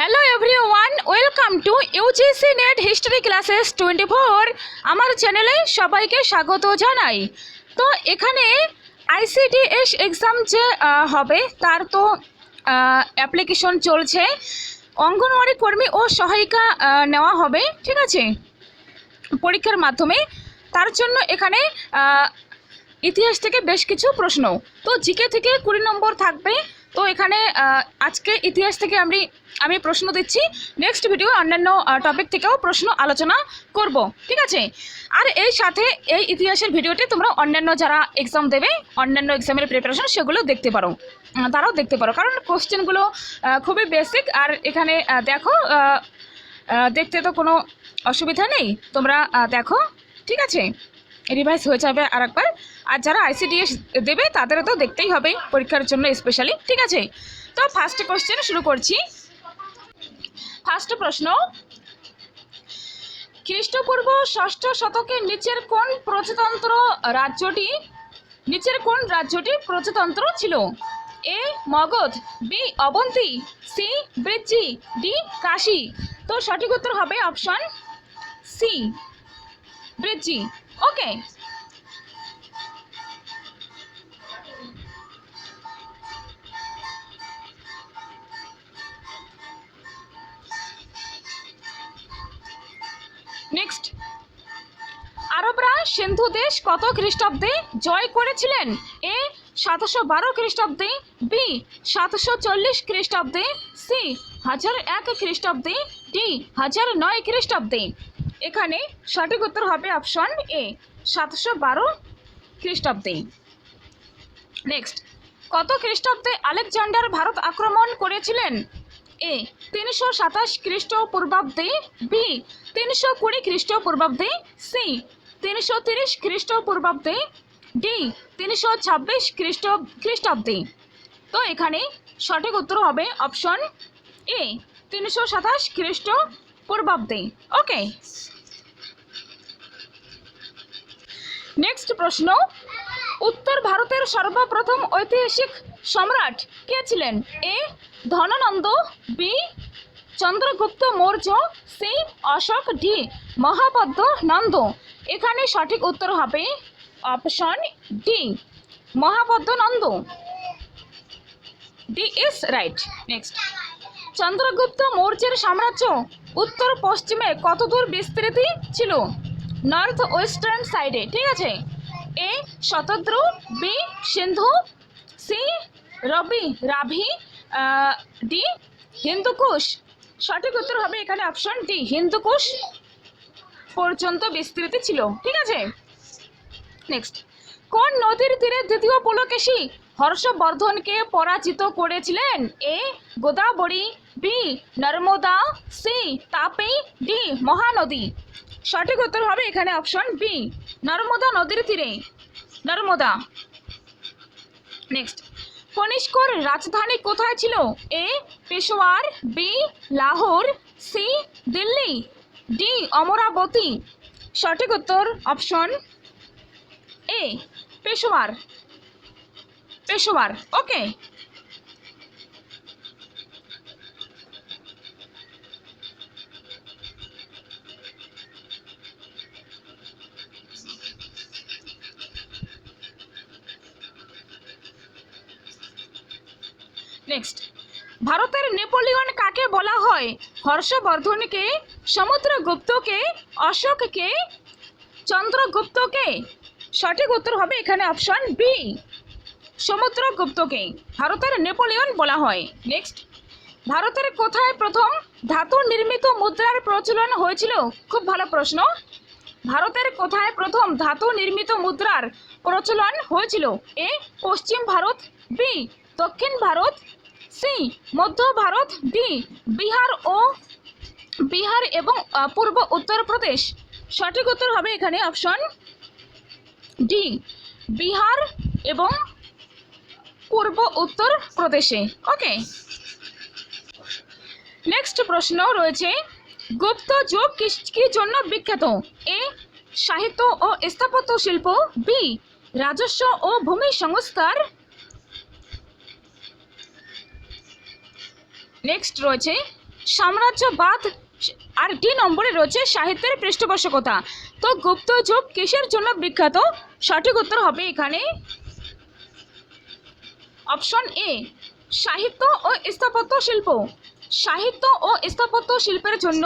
Hello everyone welcome to UGC NET history classes twenty four আমার চ্যানেলে সবাইকে স্বাগত জানাই। তো এখানে আইসিডিএস এক্সাম যে হবে, তার তো অ্যাপ্লিকেশন চলছে। অঙ্গনওয়াড়ি কর্মী ও সহায়িকা নেওয়া হবে, ঠিক আছে? পরীক্ষার মাধ্যমে। তার জন্য এখানে ইতিহাস থেকে বেশ কিছু প্রশ্ন। তো জিকে থেকে কুড়ি নম্বর থাকবে। তো এখানে আজকে ইতিহাস থেকে আমি আমি প্রশ্ন দিচ্ছি নেক্সট ভিডিও অন্যান্য টপিক থেকেও প্রশ্ন আলোচনা করব, ঠিক আছে? আর এই সাথে এই ইতিহাসের ভিডিওটি তোমরা অন্যান্য যারা এক্সাম দেবে, অন্যান্য এক্সামের প্রিপারেশন সেগুলো দেখতে পারো। তারাও দেখতে পারো। কারণ কোশ্চেনগুলো খুবই বেসিক আর এখানে দেখো দেখতে তো কোনো অসুবিধা নেই। তোমরা দেখো, ঠিক আছে? রিভাইজ হয়ে যাবে আর একবার আর যারা আইসিডিএস দেবে, তাদেরও তো দেখতেই হবে পরীক্ষার জন্য স্পেশালি ঠিক আছে? তো ফার্স্ট কোশ্চেন শুরু করছি। ফার্স্ট প্রশ্ন। খ্রিস্টপূর্ব ষষ্ঠ শতকের নিচের কোন প্রজাতন্ত্র রাজ্যটি, নিচের কোন রাজ্যটি প্রজাতন্ত্র ছিল? A, Magadh, B, Avanti, C Vrijji D, Kashi. তো সঠিক উত্তর হবে option C Vrijji okay. Next আরবরা সিন্ধু দেশ কত খ্রিস্টাব্দে জয় করেছিলেন? এ, সাতশো বারো খ্রিস্টাব্দে, বি, সাতশো চল্লিশ খ্রিস্টাব্দে, সি, হাজার এক খ্রিস্টাব্দে, ডি, হাজার নয় খ্রিস্টাব্দে। এখানে সঠিক উত্তর হবে অপশন এ সাতশো বারো খ্রিস্টাব্দে। নেক্সট কত খ্রিস্টাব্দে আলেকজান্ডার ভারত আক্রমণ করেছিলেন? এ, তিনশো সাতাশ খ্রিস্টপূর্বাব্দে বি, তিনশো কুড়ি খ্রিস্টপূর্বাব্দে সি, তিনশো তিরিশ খ্রিস্টপূর্বাব্দে ডি, তিনশো ছাব্বিশ খ্রিস্ট, খ্রিস্টাব্দে। তো এখানে সঠিক উত্তর হবে অপশন এ, তিনশো সাতাশ খ্রিস্ট পূর্বাব্দে ওকে। নেক্সট প্রশ্ন, উত্তর ভারতের সর্বপ্রথম ঐতিহাসিক সম্রাট কে ছিলেন? A Dhanananda, B, Chandragupta Maurya, C, Ashoka, D, Mahapadma Nanda. এখানে সঠিক উত্তর হবে option D Mahapadma Nanda. D is right next Chandragupta মৌর্যের সাম্রাজ্য উত্তর পশ্চিমে কতদূর বিস্তৃতি ছিল? নর্থ ওয়েস্টার্ন সাইডে ঠিক আছে? A Shatadru B Sindhu C Ravi, Ravi D Hindu Kush সঠিক উত্তর হবে এখানে অপশন ডি হিন্দুকুশ পর্যন্ত বিস্তৃত ছিল। ঠিক আছে? নেক্সট কোন নদীর তীরে দ্বিতীয় পুলকেশী হর্ষবর্ধনকে পরাজিত করেছিলেন? A, Godavari, B, Narmada, C, Tapi, D, Mahanadi. সঠিক উত্তর হবে এখানে অপশন বি, নর্মদা নদীর তীরে। নর্মদা। নেক্সট কনিষ্কর রাজধানী কোথায় ছিল? A, Peshawar, B, Lahore, C, Delhi, D, Amaravati. সঠিক উত্তর, option A, Peshawar. Peshawar, okay. Next. ভারতের নেপোলিয়ন কাকে বলা হয়? হর্ষবর্ধনকে, সমুদ্রগুপ্তকে, অশোককে, চন্দ্রগুপ্তকে? সঠিক উত্তর হবে এখানে অপশন বি সমুদ্রগুপ্তকে ভারতের নেপোলিয়ন বলা হয়। নেক্সট। ভারতের কোথায় প্রথম ধাতু নির্মিত মুদ্রার প্রচলন হয়েছিল? খুব ভালো প্রশ্ন। ভারতের কোথায় প্রথম ধাতু নির্মিত মুদ্রার প্রচলন হয়েছিল? এ, পশ্চিম ভারত, বি, দক্ষিণ ভারত সি, মধ্য ভারত, ডি, বিহার ও বিহার এবং পূর্ব উত্তরপ্রদেশ সঠিক উত্তর হবে এখানে অপশন ডি, বিহার এবং পূর্ব উত্তর প্রদেশে। ওকে নেক্সট প্রশ্ন রয়েছে, গুপ্ত যুগ কি জন্য বিখ্যাত? এ, সাহিত্য ও স্থাপত্য শিল্প, বি, রাজস্ব ও ভূমি সংস্কার নেক্সট রয়েছে সাম্রাজ্যবাদ, আর ডি নম্বরে রয়েছে সাহিত্যের পৃষ্ঠপোষকতা। তো গুপ্ত যুগ কিসের জন্য বিখ্যাত? সঠিক উত্তর হবে এখানে অপশন এ সাহিত্য ও স্থাপত্য শিল্প। সাহিত্য ও স্থাপত্য শিল্পের জন্য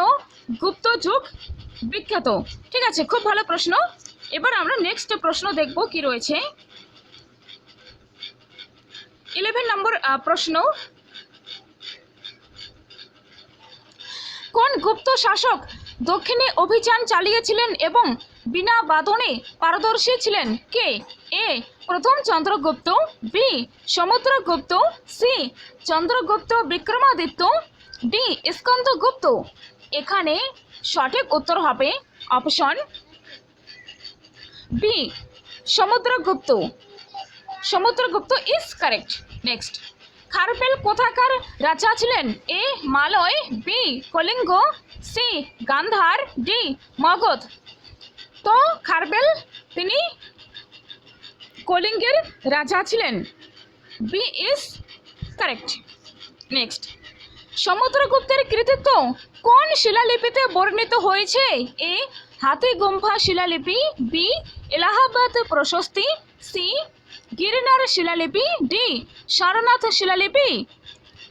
গুপ্ত যুগ বিখ্যাত। ঠিক আছে, খুব ভালো প্রশ্ন। এবার আমরা নেক্সট প্রশ্ন দেখব কি রয়েছে। ইলেভেন নম্বর প্রশ্ন। কোন গুপ্ত শাসক দক্ষিণে অভিযান চালিয়েছিলেন এবং বিনা বাঁধনে পারদর্শী ছিলেন? কে? এ. প্রথম Chandragupta, B. Samudragupta, C. Chandragupta Vikramaditya, D. Skandagupta এখানে সঠিক উত্তর হবে option B, Samudragupta. Samudragupta is correct. Next. Kharavela কোথাকার রাজা ছিলেন? A Malaya, B Kalinga, C Gandhara, D Magadha. তো খারবেল তিনি কলিঙ্গের রাজা ছিলেন। B is correct. নেক্সট। সমুদ্রগুপ্তের কৃতিত্ব কোন শিলালিপিতে বর্ণিত হয়েছে? এ হাতি গুম্ফা শিলালিপি, বি এলাহাবাদ প্রশস্তি, সি গিরিনার শিলালিপি? ডি। সারনাথ শিলালিপি?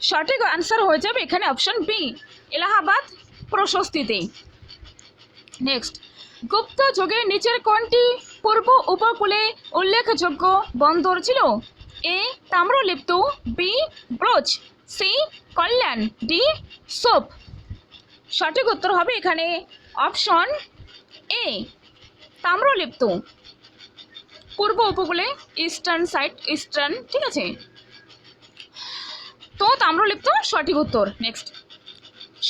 সঠিক অ্যান্সার হয়ে যাবে এখানে অপশন বি এলাহাবাদ প্রশস্তিতে। নেক্সট গুপ্ত যুগে নিচের কোনটি পূর্ব উপকূলে উল্লেখযোগ্য বন্দর ছিল? A Tamralipta B Broach C Kalyan D soap. সঠিক উত্তর হবে এখানে অপশন এ তাম্রলিপ্ত। পূর্ব উপকূলে ইস্টার্ন সাইড ইস্টার্ন ঠিক আছে? তো তাম্রলিপ্ত সঠিক উত্তর। নেক্সট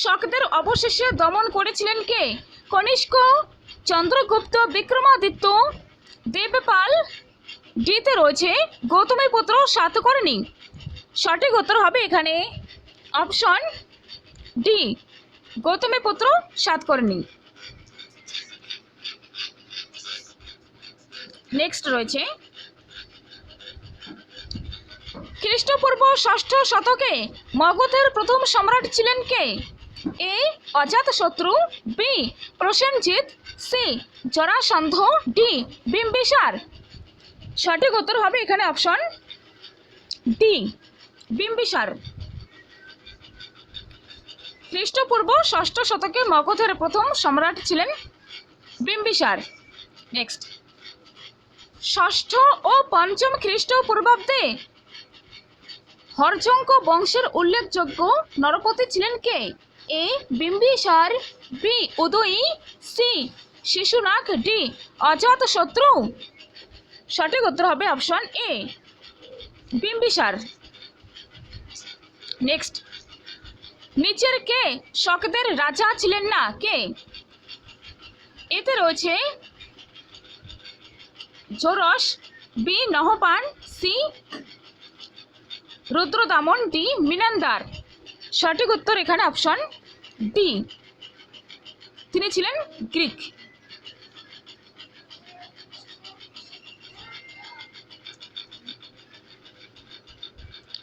শকদের অবশেষে দমন করেছিলেন কে? কনিষ্ক চন্দ্রগুপ্ত বিক্রমাদিত্য। দেবপাল ডিতে রয়েছে, গৌতমী পুত্র সাতকর্ণী সঠিক উত্তর হবে এখানে option D Gautamiputra Satakarni next রয়েছে। খ্রিস্টপূর্ব ষষ্ঠ শতকে মগধের প্রথম সম্রাট ছিলেন কে? A Ajatashatru B, Prasenjit, C, Jarasandha, D, Bimbisara. সঠিক উত্তর হবে এখানে অপশন ডি, বিম্বিসার। খ্রিস্টপূর্ব ষষ্ঠ শতকে মগধের প্রথম সম্রাট ছিলেন বিম্বিসার। নেক্সট ষষ্ঠ ও পঞ্চম খ্রিস্টপূর্বাব্দে হরজঙ্ক বংশের উল্লেখযোগ্য নরপতি ছিলেন কে? A. Bimbisara, B. Udayi, C. Shishunaga, D. Ajatashatru সঠিক উত্তর হবে অপশন এ, বিম্বিসার। নেক্সট। নিচের কে? শকদের রাজা ছিলেন না, কে? এতে রয়েছে জোরস, B, Nahapana, C, Rudradaman, D, Menander. সঠিক উত্তর এখানে অপশন ডি তিনি ছিলেন গ্রিক।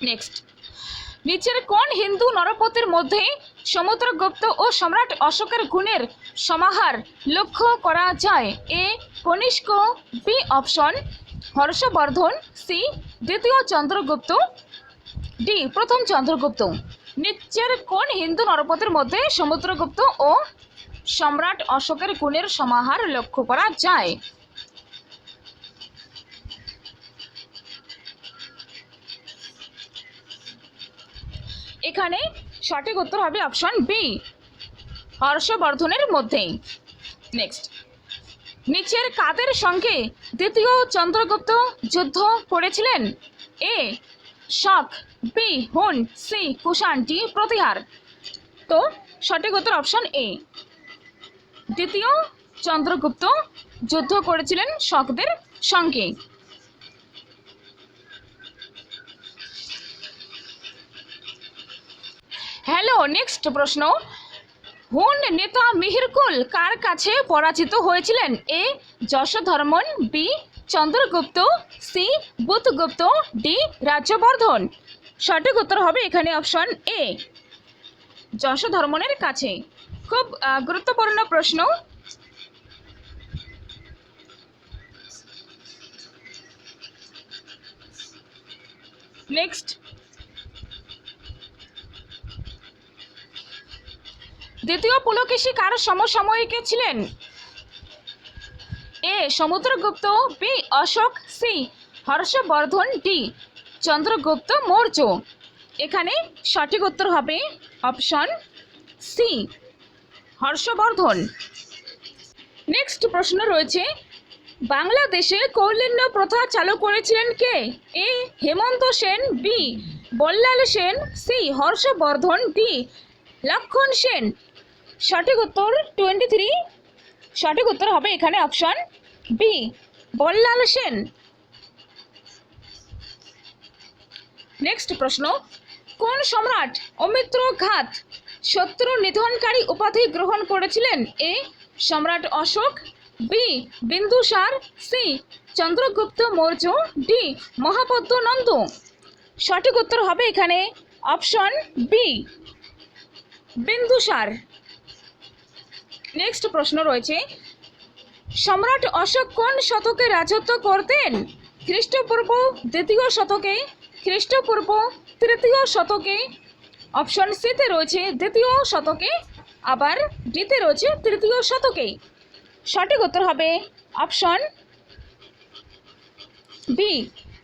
নেক্সট নিচের কোন হিন্দু নরপতির মধ্যে সমুদ্রগুপ্ত ও সম্রাট অশোকের গুণের সমাহার লক্ষ্য করা যায়। A Kanishka B option Harshavardhana C দ্বিতীয় চন্দ্রগুপ্ত ডি প্রথম চন্দ্রগুপ্ত। নিচের কোন হিন্দু নরপতির মধ্যে সমুদ্রগুপ্ত ও সম্রাট অশোকের গুণের সমাহার লক্ষ্য করা যায়? এখানে সঠিক উত্তর হবে অপশন বি হর্ষবর্ধনের মধ্যেই। নেক্সট নিচের কাদের সঙ্গে দ্বিতীয় চন্দ্রগুপ্ত যুদ্ধ করেছিলেন? A Shaka B Huna C Kushana D Pratihara. তো, সঠিক উত্তর অপশন এ দ্বিতীয় চন্দ্রগুপ্ত যুদ্ধ করেছিলেন শকদের সঙ্গে। হ্যালো নেক্সট প্রশ্ন। হুন নেতা মিহিরকুল কার কাছে পরাজিত হয়েছিলেন? A. Yashodharman, B. Chandragupta, C. Budhagupta, D. Rajyavardhana. সঠিক উত্তর হবে এখানে অপশন এ। যশোধর্মনের কাছে। খুব গুরুত্বপূর্ণ প্রশ্ন। নেক্সট। দ্বিতীয় পুলকেশী কার সমসাময়িকে ছিলেন? A. Samudragupta, B. Ashoka, C. Harshavardhana, D. Chandragupta Maurya. এখানে সঠিক উত্তর হবে অপশন সি, হর্ষবর্ধন। নেক্সট প্রশ্ন রয়েছে, বাংলাদেশে কৌলিন্য প্রথা চালু করেছিলেন কে? A. Hemanta Sen, B. Ballal Sen, C. Harshavardhana, D. Lakshman Sen. সঠিক উত্তর টোয়েন্টি থ্রি সঠিক উত্তর হবে এখানে option B Ballal Sen. Next প্রশ্ন, কোন সম্রাট অমিত্র ঘাত শত্রু নিধনকারী উপাধি গ্রহণ করেছিলেন? এ সম্রাট Ashoka. B Bindusara. C Chandragupta Maurya. D Mahapadma Nanda. সঠিক উত্তর হবে এখানে অপশন বি বিন্দুসার। নেক্সট প্রশ্ন রয়েছে, সম্রাট অশোক কোন শতকে রাজত্ব করতেন? খ্রিস্টপূর্ব দ্বিতীয় শতকে, খ্রিস্টপূর্ব তৃতীয় শতকে অপশন সিতে রয়েছে দ্বিতীয় শতকে, আবার ডিতে রয়েছে তৃতীয় শতকে। সঠিক উত্তর হবে অপশন বি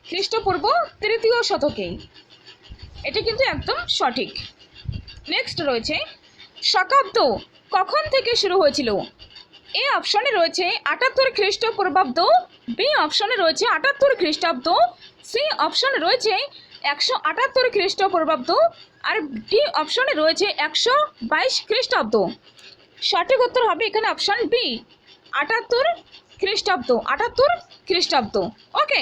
খ্রিস্টপূর্ব তৃতীয় শতকে। এটা কিন্তু একদম সঠিক। নেক্সট রয়েছে, শকাব্দ কখন থেকে শুরু হয়েছিল? এ অপশনে রয়েছে আটাত্তর খ্রিস্টপূর্বাব্দ, বি অপশনে রয়েছে আটাত্তর খ্রিস্টাব্দ, সি অপশনে রয়েছে একশো আটাত্তর খ্রিস্টপূর্বাব্দ আর ডি অপশনে রয়েছে একশো বাইশ খ্রিস্টাব্দ। সঠিক উত্তর হবে এখানে অপশন বি, আটাত্তর খ্রিস্টাব্দ আটাত্তর খ্রিস্টাব্দ। ওকে।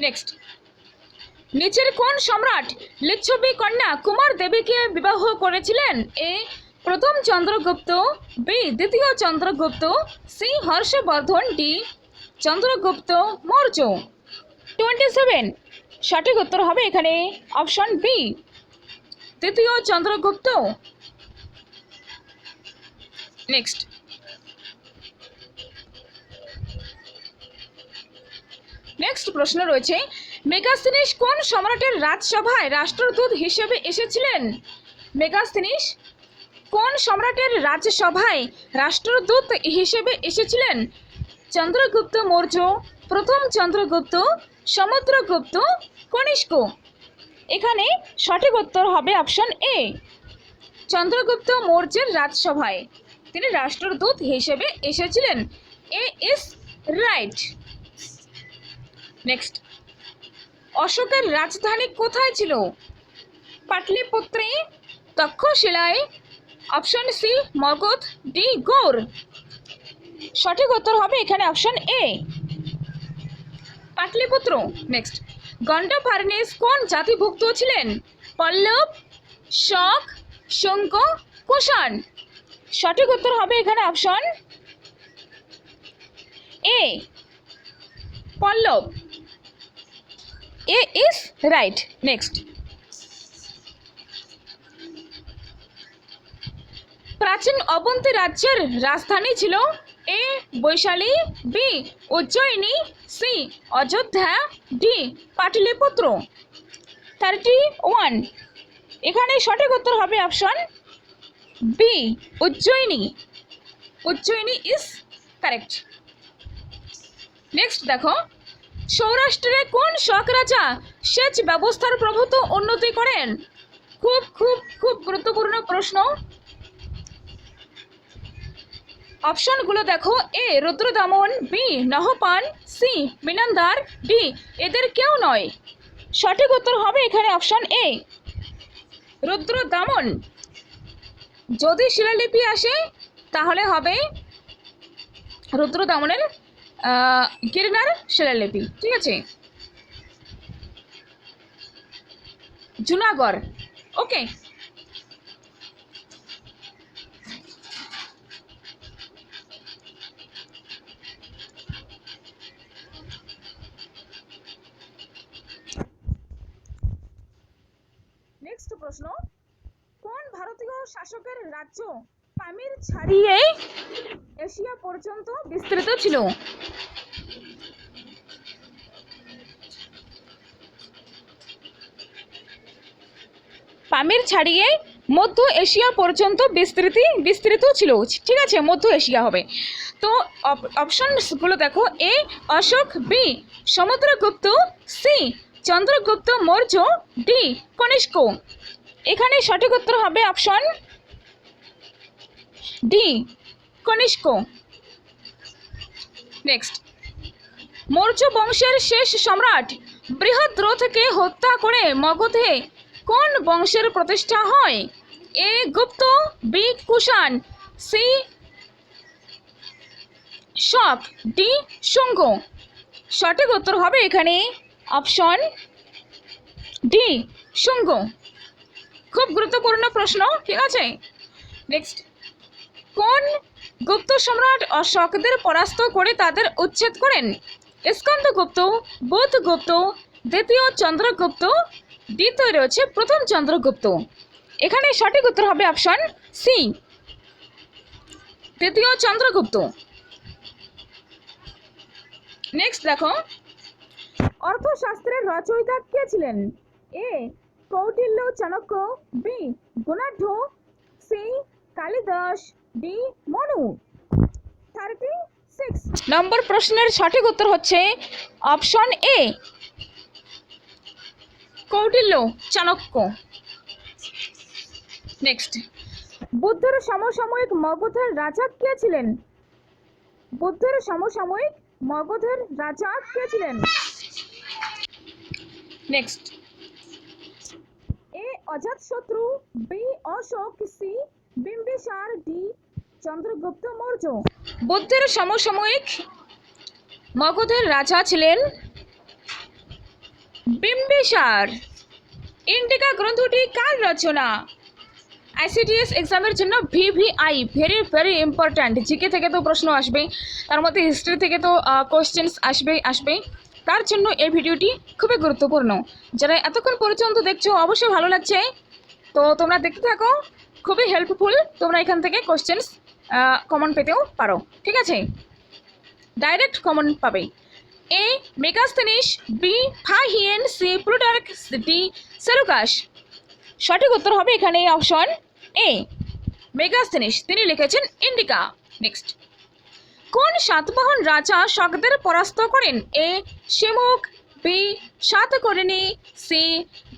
নেক্সট নিচের কোন সম্রাট লিচ্ছবি কন্যা কুমার দেবীকে বিবাহ করেছিলেন? এ, প্রথম চন্দ্রগুপ্ত, বি, দ্বিতীয় Chandragupta, C, Harshavardhana, D, Chandragupta, Maurya. Twenty seven সঠিক উত্তর হবে এখানে অপশন বি তৃতীয় চন্দ্রগুপ্ত। নেক্সট নেক্সট প্রশ্ন রয়েছে মেগাস্তিনিস কোন সম্রাটের রাজসভায় রাষ্ট্রদূত হিসেবে এসেছিলেন? মেগাস্তিনিস কোন সম্রাটের রাজসভায় রাষ্ট্রদূত হিসেবে এসেছিলেন? চন্দ্রগুপ্ত মৌর্য, প্রথম চন্দ্রগুপ্ত, সমুদ্রগুপ্ত, কনিষ্ক। এখানে সঠিক উত্তর হবে অপশন এ চন্দ্রগুপ্ত মৌর্যের রাজসভায়। তিনি রাষ্ট্রদূত হিসেবে এসেছিলেন। এ ইজ রাইট নেক্সট অশোকের রাজধানী কোথায় ছিল? পাটলিপুত্রে, তক্ষশিলায়। Option C Magadha D Gaur. সঠিক উত্তর হবে এখানে option A Pataliputra next Gondophares কোন জাতিভুক্ত ছিলেন? পল্লব, শক শঙ্ক কুষাণ। সঠিক উত্তর হবে এখানে option A Pallava. A is right next প্রাচীন অবন্তী রাজ্যের রাজধানী ছিল A Vaishali B Ujjayini C Ayodhya D Pataliputra. Thirty one এখানে সঠিক উত্তর হবে option B Ujjayini. Ujjayini is correct next দেখো। সৌরাষ্ট্রে কোন শক রাজা? সেচ ব্যবস্থার প্রভূত উন্নতি করেন? খুব খুব খুব গুরুত্বপূর্ণ প্রশ্ন। অপশনগুলো দেখো। A, Rudradaman, B, Nahapana, C, Menander, D, এদের কেউ নয়। সঠিক উত্তর হবে এখানে অপশন এ। রুদ্রদামন। যদি শিলালিপি আসে, তাহলে হবে রুদ্রদামনের গিরনার শিলালিপি ঠিক আছে? জুনাগড় ওকে নেক্সট প্রশ্ন, কোন ভারতীয় শাসকের রাজ্য পামির ছাড়িয়ে এশিয়া পর্যন্ত বিস্তৃত ছিল? পামির ছাড়িয়ে মধ্য এশিয়া পর্যন্ত বিস্তৃতি বিস্তৃত ছিল। ঠিক আছে, মধ্য এশিয়া হবে। তো অপশনসগুলো দেখো। A, Ashoka, B, Samudragupta, C, Chandragupta, Maurya, D, Kanishka. এখানে সঠিক উত্তর হবে option D, Kanishka. Next. Maurya বংশের শেষ সম্রাট বৃহদ্রথকে হত্যা করে মগধে কোন বংশের প্রতিষ্ঠা হয়? A Gupta, B Kushana, C Shaka D Shunga. সঠিক উত্তর হবে এখানে অপশন ডি, শুঙ্গ। খুব গুরুত্বপূর্ণ প্রশ্ন, ঠিক আছে? নেক্সট কোন গুপ্ত সম্রাট অশোকদের পরাস্ত করে তাদের উচ্ছেদ করেন? স্কন্দগুপ্ত বুধগুপ্ত দ্বিতীয় চন্দ্রগুপ্ত দ্বিতীয় রয়েছে প্রথম চন্দ্রগুপ্ত। এখানে সঠিক উত্তর হবে অপশন সি তৃতীয় চন্দ্রগুপ্ত। নেক্সট দেখো। অর্থশাস্ত্রের রচয়িতা কে ছিলেন? A Kautilya Chanakya B Gunadhya C Kalidasa D Manu. Thirty six number প্রশ্নের সঠিক উত্তর হচ্ছে option A Kautilya Chanakya. Next বুদ্ধের সমসাময়িক মগধের রাজা কে ছিলেন? বুদ্ধের সমসাময়িক মগধের রাজা কে ছিলেন? Next A Ajatashatru B Ashoka C Bimbisara D Chandragupta Maurya. বুদ্ধের সমসাময়িক মগধের রাজা ছিলেন বিম্বিসার। ইন্ডিকা গ্রন্থটি কার রচনা? আইসিডিএস এক্সামের জন্য VVI very very important GK থেকে তো প্রশ্ন আসবেই, তার মধ্যে হিস্ট্রি থেকে তো কোশ্চেন্স আসবেই আসবেই। তার জন্য এই ভিডিওটি খুবই গুরুত্বপূর্ণ। যারা এতক্ষণ পর্যন্ত দেখছ, অবশ্যই ভালো লাগছে। তো তোমরা দেখতে থাকো, খুবই হেল্পফুল তোমরা এখান থেকে কোশ্চেন্স কমন পেতেও পারো। ঠিক আছে? ডাইরেক্ট কমন পাবে A Megasthenes B Fahien C Plutarch D Seleucus সঠিক উত্তর হবে এখানে অপশন এ মেগাস্তেনিস তিনি লিখেছেন ইন্ডিকা। নেক্সট কোন সাতবাহন রাজা শকদের পরাস্ত করেন? A Simuka B Satakarni C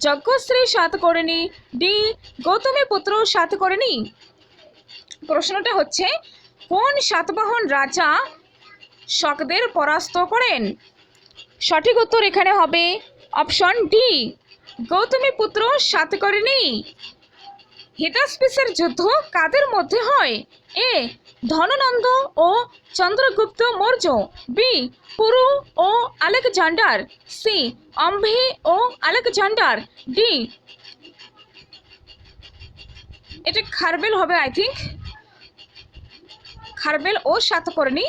Yajnashri Satakarni D Gautamiputra Satakarni. প্রশ্নটা হচ্ছে, কোন সাতবাহন রাজা শকদের পরাস্ত করেন। সঠিক উত্তর এখানে হবে option D, Gautamiputra Satakarni. হিতাস্পিসের যুদ্ধ কাদের মধ্যে হয়? এ, ধননন্দ ও চন্দ্রগুপ্ত মৌর্য। বি, পুরু ও আলেকজান্ডার। সি, অম্ভে ও আলেকজান্ডার। ডি, এটা খারবেল হবে আই থিঙ্ক খারবেল ও সাতকর্ণী।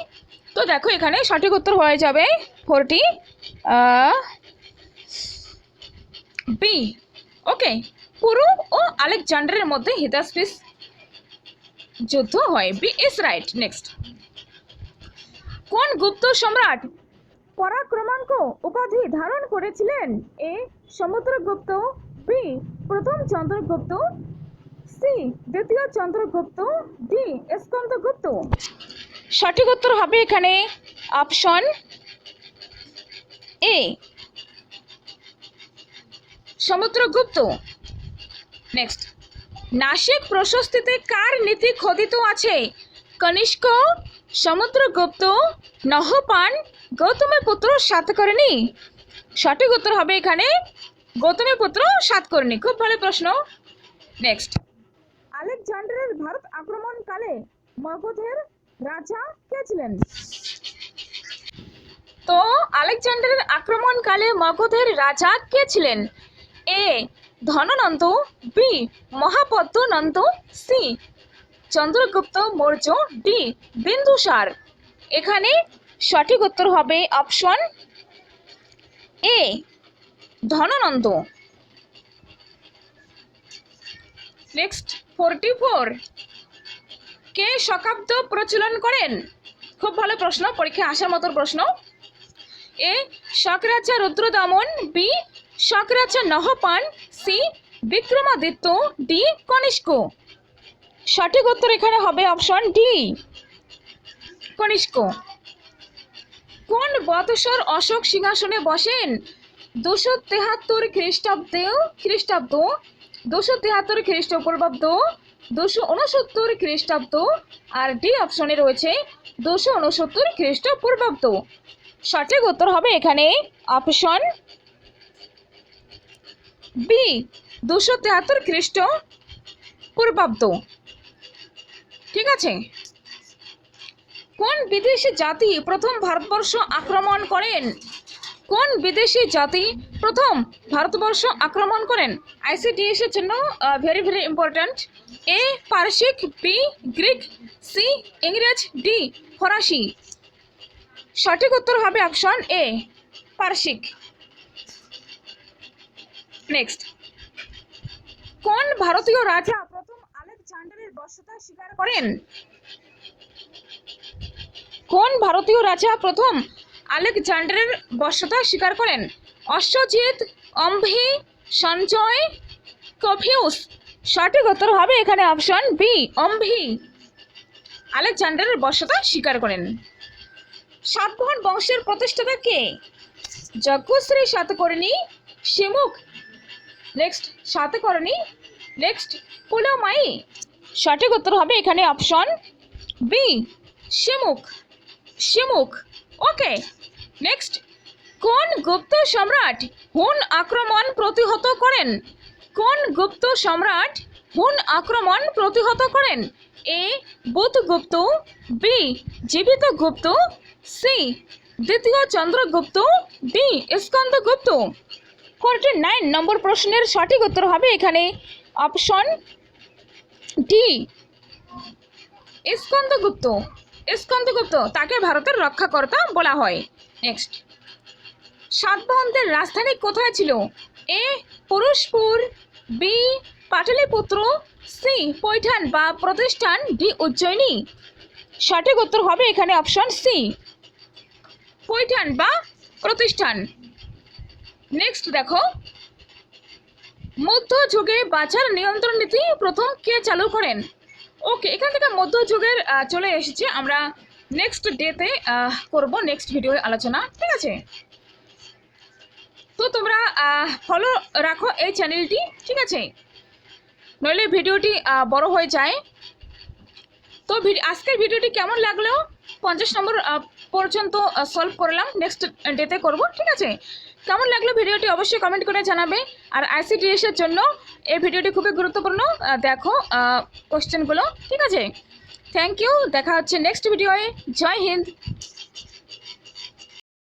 তো দেখো, এখানে সঠিক উত্তর হয়ে যাবে ফোরটি বি। ওকে, পুরু ও আলেকজান্ডারের মধ্যে হিতাস্পিস যুদ্ধ হয়। B is right, next. কোন গুপ্ত সম্রাট পরাক্রমাঙ্ক উপাধি ধারণ করেছিলেন? এ, সমুদ্রগুপ্ত, বি, প্রথম চন্দ্রগুপ্ত, সি, দ্বিতীয় চন্দ্রগুপ্ত, ডি, স্কন্দগুপ্ত। সঠিক উত্তর হবে এখানে option A. Samudragupta. Next Nashik প্রশস্তিতে কার নীতি খোদিত আছে? কনিষ্ক, সমুদ্রগুপ্ত, নহপান গৌতমের পুত্র সাতকর্ণী। সঠিক উত্তর হবে এখানে গৌতমের পুত্র সাতকর্ণী। খুব ভালো প্রশ্ন। নেক্সট আলেকজান্ডারের ভারত আক্রমণকালে মগধের রাজা কে ছিলেন? তো আলেকজান্ডারের আক্রমণকালে মগধের রাজা কে ছিলেন? A, Dhanananda, B, Mahapadmananda, C, Chandragupta, Maurya, D, Bindusara. এখানে সঠিক উত্তর হবে option A, Dhanananda. Next forty four কে শকাব্দ প্রচলন করেন? খুব ভালো প্রশ্ন, পরীক্ষায় আসার মতো প্রশ্ন। এ শকরাচা রুদ্রদমন, বি শকরাচা নহপান, সি, বিক্রমাদিত্য, ডি, কনিষ্ক। সঠিক উত্তর এখানে হবে অপশন ডি, কনিষ্ক। কোন বৎসর অশোক সিংহাসনে বসেন? দুশো তেহাত্তর খ্রিস্টাব্দে, খ্রিস্টাব্দ, দুশো তেহাত্তর খ্রিস্টপূর্বাব্দ দুশো উনসত্তর খ্রিস্টাব্দ আর ডি অপশনে রয়েছে দুশো উনসত্তর খ্রিস্টপূর্বাব্দ। সঠিক উত্তর হবে এখানে অপশন বি, দুশো তেহাত্তর খ্রিস্ট পূর্বাব্দ ঠিক আছে? কোন বিদেশি জাতি প্রথম ভারতবর্ষ আক্রমণ করেন? কোন বিদেশি জাতি প্রথম ভারতবর্ষ আক্রমণ করেন? আইসিডিএস এর জন্য ভেরি ভেরি ইম্পর্ট্যান্ট এ পারসিক বি গ্রিক সি ইংরেজ ডি ফরাসি সঠিক উত্তর হবে অপশন এ পারসিক নেক্সট কোন ভারতীয় রাজা প্রথম আলেকজান্ডারের বশ্যতা স্বীকার করেন? কোন ভারতীয় রাজা প্রথম আলেকজান্ডারের বশ্যতা স্বীকার করেন। অশ্বজিৎ, অম্ভি, সঞ্জয় কফিউস সঠিক উত্তর হবে এখানে অপশন বি, অম্ভি। আলেকজান্ডারের বশ্যতা স্বীকার করেন। সাতবাহন বংশের প্রতিষ্ঠাতা কে? যজ্ঞশ্রী সাতকর্ণী, শিমুখ। নেক্সট সাতকর্ণী। নেক্সট পুলমাই সঠিক উত্তর হবে এখানে option B, Simuka. Simuka. Okay next কোন গুপ্ত সম্রাট হুন আক্রমণ প্রতিহত করেন? কোন গুপ্ত সম্রাট হুন আক্রমণ প্রতিহত করেন? এ বুধগুপ্ত বি জীবিত গুপ্ত সি দ্বিতীয় Chandragupta D Skandagupta forty nine number প্রশ্নের সঠিক উত্তর হবে এখানে অপশন ডি স্কন্দগুপ্ত স্কন্দগুপ্ত তাকে ভারতের রক্ষাকর্তা বলা হয়। নেক্সট সাতবাহনদের রাজধানী কোথায় ছিল? A, Purushapura, B, Pataliputra, C, Paithan বা প্রতিষ্ঠান ডি, উজ্জয়িনী। সঠিক উত্তর হবে এখানে অপশন সি পৈঠান বা প্রতিষ্ঠান। নেক্সট দেখো। মধ্যযুগে বাজার নিয়ন্ত্রণ নীতি প্রথম কে চালু করেন? ওকে এখান থেকে মধ্যযুগের চলে এসেছে। আমরা নেক্সট ডেতে করব নেক্সট ভিডিও আলোচনা, ঠিক আছে? তো তোমরা ফলো রাখো এই চ্যানেলটি ঠিক আছে? নইলে ভিডিওটি বড় হয়ে যায়। তো আজকের ভিডিওটি কেমন লাগল? পঞ্চাশ নম্বর পর্যন্ত সলভ করলাম। নেক্সট ডেতে করব, ঠিক আছে? কেমন লাগল ভিডিওটি অবশ্যই কমেন্ট করে জানাবে। আর আইসিডিএস এর জন্য এই ভিডিওটি খুবই গুরুত্বপূর্ণ। দেখো কোশ্চেনগুলো ঠিক আছে? থ্যাংক ইউ দেখা হচ্ছে নেক্সট ভিডিওয়ে জয় হিন্দ।